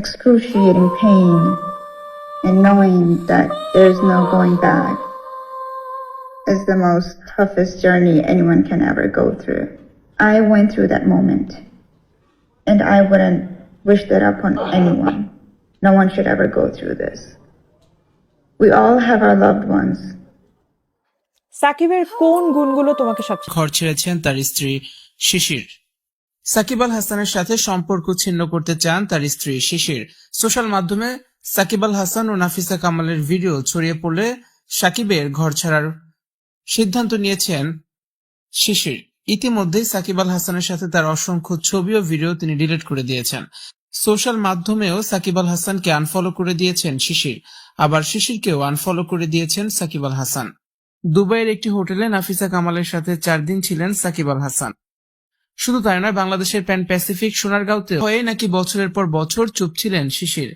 excruciating pain and knowing that there's no going back is the most toughest journey anyone can ever go through. I went through that moment and I wouldn't wish that upon anyone. No one should ever go through this. We all have our loved ones সাকিবের কোন গুণগুলো তোমাকে সবচেয়ে ঘর ছেড়েছেন তার স্ত্রী শিশির সাকিব আল হাসানের সাথে সম্পর্ক ছিন্ন করতে চান তার স্ত্রী শিশির। সোশ্যাল মাধ্যমে সাকিব আল হাসান ও নাফিসা কামালের ভিডিও ছড়িয়ে পড়লে সাকিবের ঘর ছাড়ার সিদ্ধান্ত নিয়েছেন শিশির। ইতিমধ্যেই সাকিব আল হাসানের সাথে তার অসংখ্য ছবি ও ভিডিও তিনি ডিলিট করে দিয়েছেন। সোশ্যাল মাধ্যমেও সাকিব আল হাসানকে আনফলো করে দিয়েছেন শিশির। আবার শিশিরকেও আনফলো করে দিয়েছেন সাকিব আল হাসান। দুবাইয়ের একটি হোটেলে নাফিসা কামালের সাথে চার দিন ছিলেন সাকিব আল হাসান। শুধু তাই নয়, বাংলাদেশের প্যান প্যাসিফিক সোনারগাঁওতে হয়ে নাকি বছরের পর বছর চুপ ছিলেন শিশির।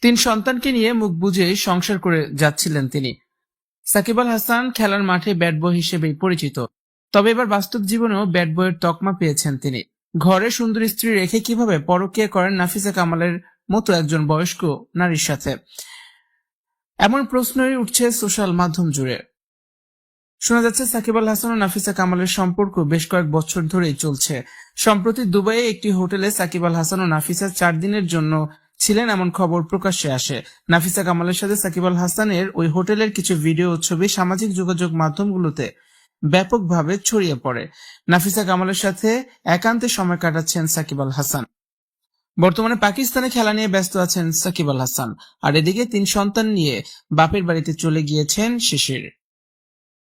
তিন সন্তানকে নিয়ে মুখ বুঝে সংসার করে যাচ্ছিলেন তিনি। সাকিব আল হাসান খেলার মাঠে ব্যাট বয় হিসেবেই পরিচিত। তবে এবার বাস্তব জীবনেও ব্যাট বয়ের তকমা পেয়েছেন তিনি। ঘরে সুন্দর স্ত্রী রেখে কীভাবে পরকীয়া করেন নাফিসা কামালের মতো একজন বয়স্ক নারীর সাথে? এমন প্রশ্নই উঠছে সোশ্যাল মাধ্যম জুড়ে। শোনা যাচ্ছে সাকিব আল হাসান ও নাফিসা কামালের সম্পর্ক বেশ কয়েক বছর ধরেই চলছে। সম্প্রতি দুবাইয়ে একটি হোটেলে সাকিব আল হাসান ও নাফিসা চার দিনের জন্য ছিলেন এমন খবর প্রকাশ্যে আসে। নাফিসা কামালের সাথে সাকিব আল হাসানের ওই হোটেলের কিছু ভিডিও ছবি সামাজিক যোগাযোগ মাধ্যমগুলোতে ব্যাপকভাবে ছড়িয়ে পড়ে। নাফিসা কামালের সাথে একান্তে সময় কাটাচ্ছেন সাকিব আল হাসান। বর্তমানে পাকিস্তানে খেলা নিয়ে ব্যস্ত আছেন সাকিব আল হাসান। আর এদিকে তিন সন্তান নিয়ে বাপের বাড়িতে চলে গিয়েছেন শিশির।